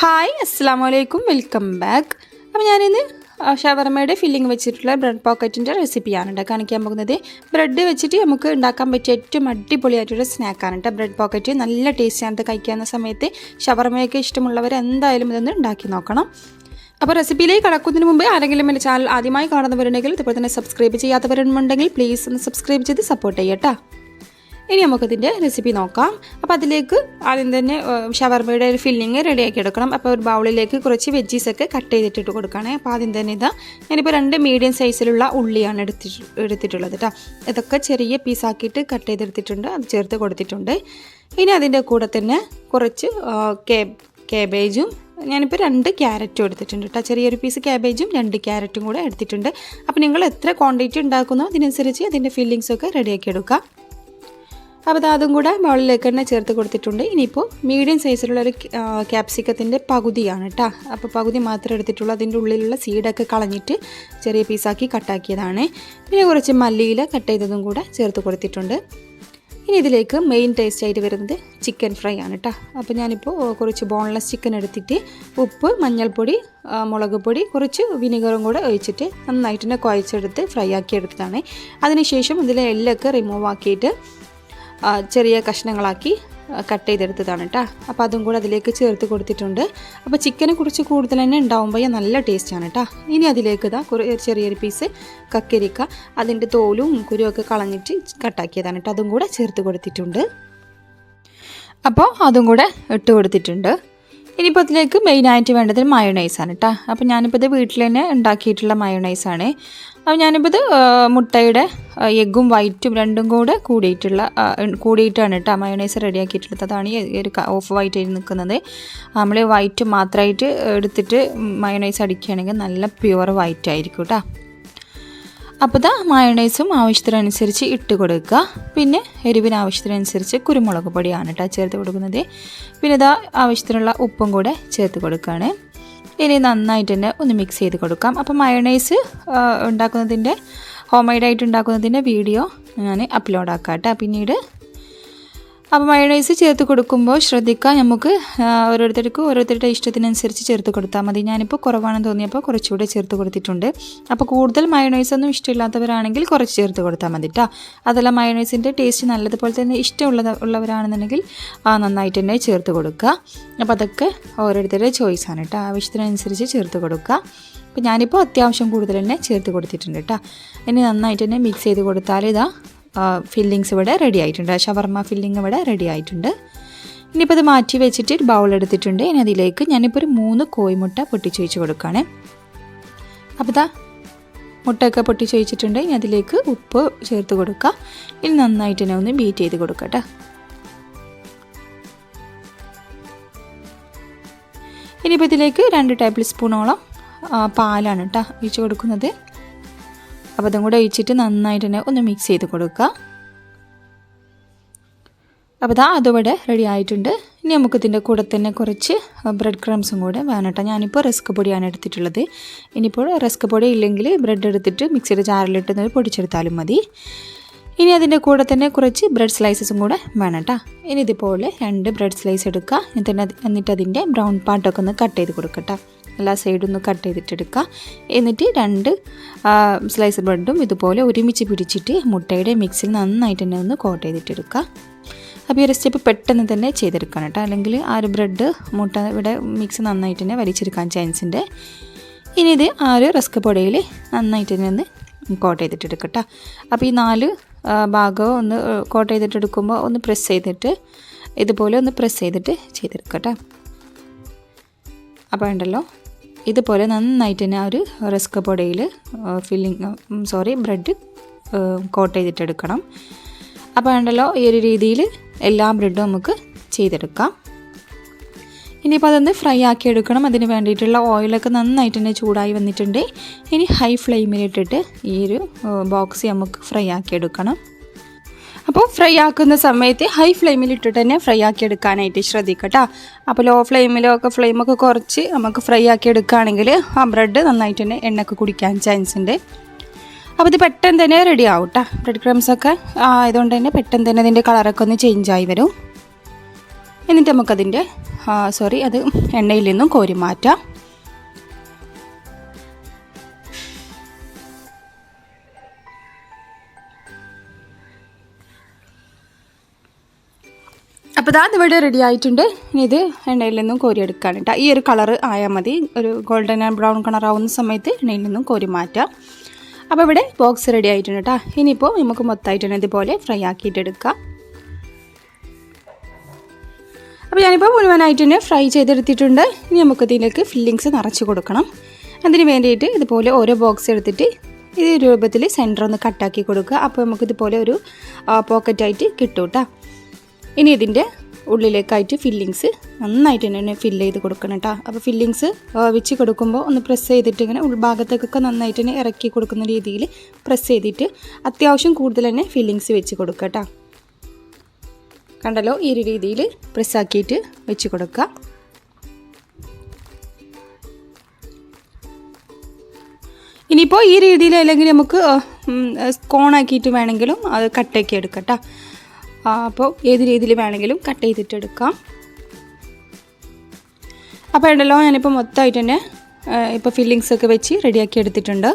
Hi അസ്സാം വലൈക്കും welcome back അപ്പോൾ ഞാനിന്ന് ഷവർമയുടെ ഫില്ലിംഗ് വെച്ചിട്ടുള്ള ബ്രെഡ് പോക്കറ്റിന്റെ റെസിപ്പിയാണ് കേട്ടോ കാണിക്കാൻ പോകുന്നത്. ബ്രെഡ് വെച്ചിട്ട് നമുക്ക് ഉണ്ടാക്കാൻ പറ്റിയ ഏറ്റവും അടിപൊളിയായിട്ടൊരു സ്നാക്കാണ് കേട്ടോ ബ്രെഡ് പോക്കറ്റ്. നല്ല ടേസ്റ്റിയാണ് അത് കഴിക്കാവുന്ന സമയത്ത്. ഷവർമയൊക്കെ ഇഷ്ടമുള്ളവർ എന്തായാലും ഇതൊന്ന് ഉണ്ടാക്കി നോക്കണം. അപ്പോൾ റെസിപ്പിയിലേക്ക് കടക്കുന്നതിന് മുമ്പ് ആരെങ്കിലും എന്റെ ചാനൽ ആദ്യമായി കാണുന്നവരുണ്ടെങ്കിൽ ഇതുപോലെ തന്നെ സബ്സ്ക്രൈബ് ചെയ്യാത്തവരുണ്ടെങ്കിൽ പ്ലീസ് ഒന്ന് സബ്സ്ക്രൈബ് ചെയ്ത് സപ്പോർട്ട് ചെയ്യട്ടോ ഇനി നമുക്കതിന്റെ റെസിപ്പി നോക്കാം. അപ്പോൾ അതിലേക്ക് ആദ്യം തന്നെ ഷവർമയുടെ ഒരു ഫില്ലിങ് റെഡിയാക്കി എടുക്കണം. അപ്പോൾ ഒരു ബൗളിലേക്ക് കുറച്ച് വെജീസൊക്കെ കട്ട് ചെയ്തിട്ടിട്ട് കൊടുക്കണേ അപ്പോൾ ആദ്യം തന്നെ ഇതാ ഞാനിപ്പോൾ രണ്ട് മീഡിയം സൈസിലുള്ള ഉള്ളിയാണ് എടുത്തിട്ട് എടുത്തിട്ടുള്ളത് കേട്ടോ ഇതൊക്കെ ചെറിയ പീസാക്കിയിട്ട് കട്ട് ചെയ്തെടുത്തിട്ടുണ്ട്. അത് ചേർത്ത് കൊടുത്തിട്ടുണ്ട്. ഇനി അതിന്റെ കൂടെ തന്നെ കുറച്ച് കേ കേബേജും ഞാനിപ്പോൾ രണ്ട് ക്യാരറ്റും എടുത്തിട്ടുണ്ട് കേട്ടോ ചെറിയൊരു പീസ് ക്യാബേജും രണ്ട് ക്യാരറ്റും കൂടെ എടുത്തിട്ടുണ്ട്. അപ്പോൾ നിങ്ങൾ എത്ര ക്വാണ്ടിറ്റി ഉണ്ടാക്കുന്നോ അതിനനുസരിച്ച് അതിന്റെ ഫില്ലിങ്സൊക്കെ റെഡിയാക്കി എടുക്കുക അപ്പോൾ അത് കൂടെ മുകളിലേക്ക് തന്നെ ചേർത്ത് കൊടുത്തിട്ടുണ്ട്. ഇനിയിപ്പോൾ മീഡിയം സൈസിലുള്ള ഒരു ക്യാപ്സിക്കത്തിന്റെ പകുതിയാണ് കേട്ടോ അപ്പോൾ പകുതി മാത്രമേ എടുത്തിട്ടുള്ളൂ. അതിന്റെ ഉള്ളിലുള്ള സീഡൊക്കെ കളഞ്ഞിട്ട് ചെറിയ പീസാക്കി കട്ടാക്കിയതാണ് പിന്നെ കുറച്ച് മല്ലിയില കട്ട് ചെയ്തതും കൂടെ ചേർത്ത് കൊടുത്തിട്ടുണ്ട്. ഇനി ഇതിലേക്ക് മെയിൻ ടേസ്റ്റ് ആയിട്ട് വരുന്നത് ചിക്കൻ ഫ്രൈ ആണ് കേട്ടോ അപ്പോൾ ഞാനിപ്പോൾ കുറച്ച് ബോൺലെസ് ചിക്കൻ എടുത്തിട്ട് ഉപ്പ് മഞ്ഞൾപ്പൊടി മുളക് പൊടി കുറച്ച് വിനീഗറും കൂടെ ഒഴിച്ചിട്ട് നന്നായിട്ട് തന്നെ കുഴച്ചെടുത്ത് ഫ്രൈ ആക്കി എടുത്തതാണ്. അതിനുശേഷം ഇതിലെ എല്ലൊക്കെ റിമൂവ് ആക്കിയിട്ട് ചെറിയ കഷ്ണങ്ങളാക്കി കട്ട് ചെയ്തെടുത്തതാണ് കേട്ടോ അപ്പോൾ അതും കൂടെ അതിലേക്ക് ചേർത്ത് കൊടുത്തിട്ടുണ്ട്. അപ്പോൾ ചിക്കനെ കുറിച്ച് കൂടുതൽ തന്നെ ഉണ്ടാവുമ്പോൾ നല്ല ടേസ്റ്റാണ് കേട്ടോ ഇനി അതിലേക്ക് ഇതാ കുറേ ചെറിയൊരു പീസ് കക്കരിക്ക അതിന്റെ തോലും കുരുവൊക്കെ കളഞ്ഞിട്ട് കട്ടാക്കിയതാണ് കേട്ടോ അതും കൂടെ ചേർത്ത് കൊടുത്തിട്ടുണ്ട്. അപ്പോൾ അതും കൂടെ ഇട്ട് കൊടുത്തിട്ടുണ്ട്. ഇനിയിപ്പോൾ അതിലേക്ക് മെയിനായിട്ട് വേണ്ടത് മയോണൈസാണ് കേട്ടോ അപ്പോൾ ഞാനിപ്പോൾ ഇത് വീട്ടിൽ തന്നെ ഉണ്ടാക്കിയിട്ടുള്ള മയോണൈസാണ് അപ്പോൾ ഞാനിപ്പോൾ ഇത് മുട്ടയുടെ എഗ്ഗും വൈറ്റും രണ്ടും കൂടെ കൂടിയിട്ടുള്ള കൂടിയിട്ടാണ് കേട്ടോ മയോണൈസ് റെഡിയാക്കിയിട്ടുള്ളത് അതാണ് ഈ ഒരു ഓഫ് വൈറ്റ് ആയി നിൽക്കുന്നത് നമ്മൾ വൈറ്റ് മാത്രമായിട്ട് എടുത്തിട്ട് മയോണൈസ് അടിക്കുകയാണെങ്കിൽ നല്ല പ്യുവർ വൈറ്റ് ആയിരിക്കും കേട്ടോ അപ്പോൾ ഇതാ മയോണൈസും ആവശ്യത്തിനനുസരിച്ച് ഇട്ട് കൊടുക്കുക. പിന്നെ എരിവിന് ആവശ്യത്തിനനുസരിച്ച് കുരുമുളക് പൊടിയാണ് കേട്ടോ ചേർത്ത് കൊടുക്കുന്നത്. പിന്നെ ഇതാ ആവശ്യത്തിനുള്ള ഉപ്പും കൂടെ ചേർത്ത് കൊടുക്കുകയാണ്. ഇനി നന്നായിട്ട് തന്നെ ഒന്ന് മിക്സ് ചെയ്ത് കൊടുക്കാം. അപ്പോൾ മയോണൈസ് ഉണ്ടാക്കുന്നതിന്റെ ഹോം മെയ്ഡായിട്ട് ഉണ്ടാക്കുന്നതിന്റെ വീഡിയോ ഞാൻ അപ്ലോഡ് ആക്കാം കേട്ടോ. പിന്നീട് അപ്പോൾ മയണൈസ് ചേർത്ത് കൊടുക്കുമ്പോൾ ശ്രദ്ധിക്കുക. നമുക്ക് ഓരോരുത്തർക്കും ഓരോരുത്തരുടെ ഇഷ്ടത്തിനനുസരിച്ച് ചേർത്ത് കൊടുത്താൽ മതി. ഞാനിപ്പോൾ കുറവാണെന്ന് തോന്നിയപ്പോൾ കുറച്ചുകൂടെ ചേർത്ത് കൊടുത്തിട്ടുണ്ട്. അപ്പോൾ കൂടുതൽ മയണൈസ് ഒന്നും ഇഷ്ടമില്ലാത്തവരാണെങ്കിൽ കുറച്ച് ചേർത്ത് കൊടുത്താൽ മതി കേട്ടോ അതല്ല മയണൈസിന്റെ ടേസ്റ്റ് നല്ലതുപോലെ തന്നെ ഇഷ്ടമുള്ള ഉള്ളവരാണെന്നുണ്ടെങ്കിൽ നന്നായിട്ട് തന്നെ ചേർത്ത് കൊടുക്കുക. അപ്പോൾ അതൊക്കെ ഓരോരുത്തരുടെ ചോയ്സാണ് കേട്ടോ ആവശ്യത്തിനനുസരിച്ച് ചേർത്ത് കൊടുക്കുക. അപ്പോൾ ഞാനിപ്പോൾ അത്യാവശ്യം കൂടുതൽ തന്നെ ചേർത്ത് കൊടുത്തിട്ടുണ്ട് കേട്ടോ ഇനി നന്നായിട്ട് തന്നെ മിക്സ് ചെയ്ത് കൊടുത്താൽ ഇതാ ഫില്ലിങ്സ് ഇവിടെ റെഡി ആയിട്ടുണ്ട്. ഷവർമ ഫില്ലിങ് ഇവിടെ റെഡി ആയിട്ടുണ്ട്. ഇനിയിപ്പോൾ അത് മാറ്റി വെച്ചിട്ട് ഒരു ബൗൾ എടുത്തിട്ടുണ്ട്. ഇനി അതിലേക്ക് ഞാനിപ്പോൾ ഒരു മൂന്ന് കോഴിമുട്ട പൊട്ടിച്ച് വെച്ച് കൊടുക്കുകയാണ്. അപ്പോൾ ഇതാ മുട്ടയൊക്കെ പൊട്ടിച്ച് വെച്ചിട്ടുണ്ട് ഇനി അതിലേക്ക് ഉപ്പ് ചേർത്ത് കൊടുക്കുക ഇനി നന്നായിട്ട് തന്നെ ഒന്ന് ബീറ്റ് ചെയ്ത് കൊടുക്കട്ടെ. ഇനിയിപ്പോൾ ഇതിലേക്ക് രണ്ട് ടേബിൾ സ്പൂണോളം പാലാണ് കേട്ടോ ഒഴിച്ച് കൊടുക്കുന്നത്. അപ്പോൾ അതും കൂടെ ഒഴിച്ചിട്ട് നന്നായിട്ട് തന്നെ ഒന്ന് മിക്സ് ചെയ്ത് കൊടുക്കുക. അപ്പോൾ ഇതാ അതുവിടെ റെഡി ആയിട്ടുണ്ട്. ഇനി നമുക്ക് ഇതിന്റെ കൂടെ തന്നെ കുറച്ച് ബ്രെഡ് ക്രംസും കൂടെ വേണം കേട്ടോ. ഞാനിപ്പോൾ റസ്ക് പൊടിയാണ് എടുത്തിട്ടുള്ളത്. ഇനിയിപ്പോൾ റസ്ക് പൊടി ഇല്ലെങ്കിൽ ബ്രെഡ് എടുത്തിട്ട് മിക്സിയുടെ ജാറിലിട്ട് പൊടിച്ചെടുത്താലും മതി. ഇനി അതിന്റെ കൂടെ തന്നെ കുറച്ച് ബ്രെഡ് സ്ലൈസസും കൂടെ വേണം കേട്ടോ. ഇനി ഇതുപോലെ രണ്ട് ബ്രെഡ് സ്ലൈസ് എടുക്കുക. എന്നിട്ട് എന്നിട്ട് അതിന്റെ ബ്രൗൺ പാർട്ടൊക്കെ ഒന്ന് കട്ട് ചെയ്ത് കൊടുക്കട്ടോ. എല്ലാ സൈഡും ഒന്ന് കട്ട് ചെയ്തിട്ടെടുക്കുക എന്നിട്ട് രണ്ട് സ്ലൈസ് ബ്രെഡും ഇതുപോലെ ഒരുമിച്ച് പിടിച്ചിട്ട് മുട്ടയുടെ മിക്സിൽ നന്നായിട്ട് തന്നെ ഒന്ന് കോട്ട് ചെയ്തിട്ടെടുക്കുക അപ്പോൾ ഈ സ്റ്റെപ്പ് പെട്ടെന്ന് തന്നെ ചെയ്തെടുക്കണം കേട്ടോ. അല്ലെങ്കിൽ ആ ഒരു ബ്രെഡ് മുട്ട ഇവിടെ മിക്സ് നന്നായിട്ട് തന്നെ വലിച്ചെടുക്കാൻ ചാൻസ് ഉണ്ട്. ഇനി ഇത് ആ ഒരു റസ്ക് പൊടിയിൽ നന്നായിട്ട് തന്നെ ഒന്ന് കോട്ട്. ചെയ്തിട്ടെടുക്കട്ടോ അപ്പോൾ ഈ നാല് ഭാഗവും ഒന്ന് കോട്ട് ചെയ്തിട്ടെടുക്കുമ്പോൾ ഒന്ന് പ്രസ് ചെയ്തിട്ട് ഇതുപോലെ ഒന്ന് പ്രസ് ചെയ്തിട്ട് ചെയ്തെടുക്കട്ടോ അപ്പോൾ ഉണ്ടല്ലോ ഇതുപോലെ നന്നായിട്ട് തന്നെ ആ ഒരു റസ്ക് പൊടിയിൽ ഫില്ലിങ് സോറി ബ്രെഡ് കോട്ട് ചെയ്തിട്ടെടുക്കണം. അപ്പോൾ ഉണ്ടല്ലോ ഈ ഒരു രീതിയിൽ എല്ലാ ബ്രെഡും നമുക്ക് ചെയ്തെടുക്കാം. ഇനിയിപ്പോൾ അതൊന്ന് ഫ്രൈ ആക്കി എടുക്കണം. അതിന് വേണ്ടിയിട്ടുള്ള ഓയിലൊക്കെ നന്നായിട്ട് തന്നെ ചൂടായി വന്നിട്ടുണ്ട്. ഇനി ഹൈ ഫ്ലെയിമിലിട്ടിട്ട് ഈ ഒരു ബോക്സ് നമുക്ക് ഫ്രൈ ആക്കി എടുക്കണം. അപ്പോൾ ഫ്രൈ ആക്കുന്ന സമയത്ത് ഹൈ ഫ്ലെയിമിൽ ഇട്ടിട്ട് തന്നെ ഫ്രൈ ആക്കി എടുക്കാനായിട്ട് ശ്രദ്ധിക്കട്ടോ. അപ്പോൾ ലോ ഫ്ലെയിമിലോ ഒക്കെ ഫ്ലെയിമൊക്കെ കുറച്ച് നമുക്ക് ഫ്രൈ ആക്കി എടുക്കുകയാണെങ്കിൽ ആ ബ്രെഡ് നന്നായിട്ട് തന്നെ എണ്ണയൊക്കെ കുടിക്കാൻ ചാൻസ് ഉണ്ട്. അപ്പോൾ ഇത് പെട്ടെന്ന് തന്നെ റെഡി ആവും കേട്ടോ ബ്രെഡ് ക്രംസ് ഒക്കെ ആയതുകൊണ്ട് തന്നെ പെട്ടെന്ന് തന്നെ ഇതിന്റെ കളറൊക്കെ ഒന്ന് ചേഞ്ച് ആയി വരും. എന്നിട്ട് നമുക്കതിന്റെ സോറി അത് എണ്ണയിൽ നിന്നും കോരി മാറ്റാം. അപ്പോൾ ഇതാ ഇവിടെ റെഡി ആയിട്ടുണ്ട്. ഇനി ഇത് എണ്ണയിൽ നിന്നും കോരി എടുക്കാൻ കേട്ടോ. ഈ ഒരു കളർ ആയാൽ മതി. ഒരു ഗോൾഡൻ ആൻഡ് ബ്രൗൺ കളർ ആവുന്ന സമയത്ത് എണ്ണയിൽ നിന്നും കോരി മാറ്റാം. അപ്പോൾ ഇവിടെ ബോക്സ് റെഡി ആയിട്ടുണ്ട് കേട്ടോ. ഇനിയിപ്പോൾ നമുക്ക് മൊത്തമായിട്ട് തന്നെ ഇതുപോലെ ഫ്രൈ ആക്കിയിട്ട് എടുക്കാം. അപ്പോൾ ഞാനിപ്പോൾ മുഴുവനായിട്ട് തന്നെ ഫ്രൈ ചെയ്തെടുത്തിട്ടുണ്ട്. ഇനി നമുക്ക് ഇതിലേക്ക് ഫില്ലിങ്സ് നിറച്ച് കൊടുക്കണം. അതിന് വേണ്ടിയിട്ട് ഇതുപോലെ ഓരോ ബോക്സ് എടുത്തിട്ട് ഈ രൂപത്തിൽ സെന്റർ ഒന്ന് കട്ടാക്കി കൊടുക്കുക. അപ്പോൾ നമുക്കിതുപോലെ ഒരു പോക്കറ്റായിട്ട് കിട്ടും കേട്ടോ. ഇനി ഇതിന്റെ ഉള്ളിലേക്കായിട്ട് ഫില്ലിങ്സ് നന്നായിട്ട് തന്നെ ഫില്ല് ചെയ്ത് കൊടുക്കണം കേട്ടോ അപ്പോൾ ഫില്ലിങ്സ് വെച്ച് കൊടുക്കുമ്പോൾ ഒന്ന് പ്രസ് ചെയ്തിട്ട് ഇങ്ങനെ ഉൾഭാഗത്തേക്കൊക്കെ നന്നായിട്ട് തന്നെ ഇറക്കി കൊടുക്കുന്ന രീതിയിൽ പ്രസ് ചെയ്തിട്ട് അത്യാവശ്യം കൂടുതൽ തന്നെ ഫില്ലിങ്സ് വെച്ച് കൊടുക്കുക കേട്ടോ കണ്ടല്ലോ? ഈ ഒരു രീതിയിൽ പ്രസ്സാക്കിയിട്ട് വെച്ച് കൊടുക്കുക. ഇനിയിപ്പോൾ ഈ രീതിയിൽ അല്ലെങ്കിൽ നമുക്ക് കോണാക്കിയിട്ട് വേണമെങ്കിലും അത് കട്ടാക്കി എടുക്കാം കേട്ടോ അപ്പോൾ ഏത് രീതിയിൽ വേണമെങ്കിലും കട്ട് ചെയ്തിട്ടെടുക്കാം. അപ്പോൾ ഉണ്ടല്ലോ ഞാനിപ്പോൾ മൊത്തമായിട്ട് തന്നെ ഇപ്പോൾ ഫില്ലിങ്സ് ഒക്കെ വെച്ച് റെഡിയാക്കി എടുത്തിട്ടുണ്ട്.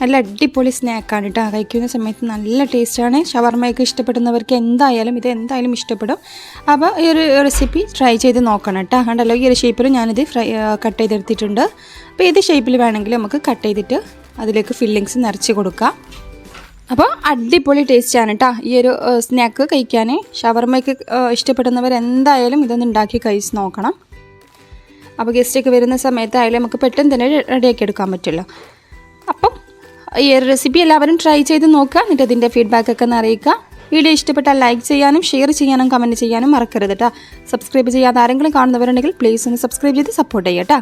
നല്ല അടിപൊളി സ്നാക്കാണ് കേട്ടോ കഴിക്കുന്ന സമയത്ത് നല്ല ടേസ്റ്റാണ് ഷവർമയൊക്കെ ഇഷ്ടപ്പെടുന്നവർക്ക് എന്തായാലും ഇത് എന്തായാലും ഇഷ്ടപ്പെടും. അപ്പോൾ ഈ ഒരു റെസിപ്പി ട്രൈ ചെയ്ത് നോക്കണം കേട്ടോ കണ്ടല്ലോ ഈ ഒരു ഷേപ്പിൽ ഞാനിത് ഫ്രൈ കട്ട് ചെയ്തെടുത്തിട്ടുണ്ട്. അപ്പോൾ ഏത് ഷേപ്പിൽ വേണമെങ്കിലും നമുക്ക് കട്ട് ചെയ്തിട്ട് അതിലേക്ക് ഫില്ലിങ്സ് നിറച്ച് കൊടുക്കുക അപ്പോൾ അടിപൊളി ടേസ്റ്റാണ് കേട്ടോ ഈ ഒരു സ്നാക്ക് കഴിക്കാൻ ഷവർമയ്ക്ക് ഇഷ്ടപ്പെടുന്നവർ എന്തായാലും ഇതൊന്ന് ഉണ്ടാക്കി കഴിച്ച് നോക്കണം. അപ്പോൾ ഗസ്റ്റൊക്കെ വരുന്ന സമയത്തായാലും നമുക്ക് പെട്ടെന്ന് തന്നെ റെഡിയാക്കി എടുക്കാൻ പറ്റുള്ളൂ അപ്പം ഈ ഒരു റെസിപ്പി എല്ലാവരും ട്രൈ ചെയ്ത് നോക്കുക. എന്നിട്ട് അതിന്റെ ഫീഡ്ബാക്കൊക്കെ ഒന്ന് അറിയിക്കുക. വീഡിയോ ഇഷ്ടപ്പെട്ടാൽ ലൈക്ക് ചെയ്യാനും ഷെയർ ചെയ്യാനും കമന്റ് ചെയ്യാനും മറക്കരുത് കേട്ടോ സബ്സ്ക്രൈബ് ചെയ്യാതെ ആരെങ്കിലും കാണുന്നവരുണ്ടെങ്കിൽ പ്ലീസ് ഒന്ന് സബ്സ്ക്രൈബ് ചെയ്ത് സപ്പോർട്ട് ചെയ്യാം കേട്ടോ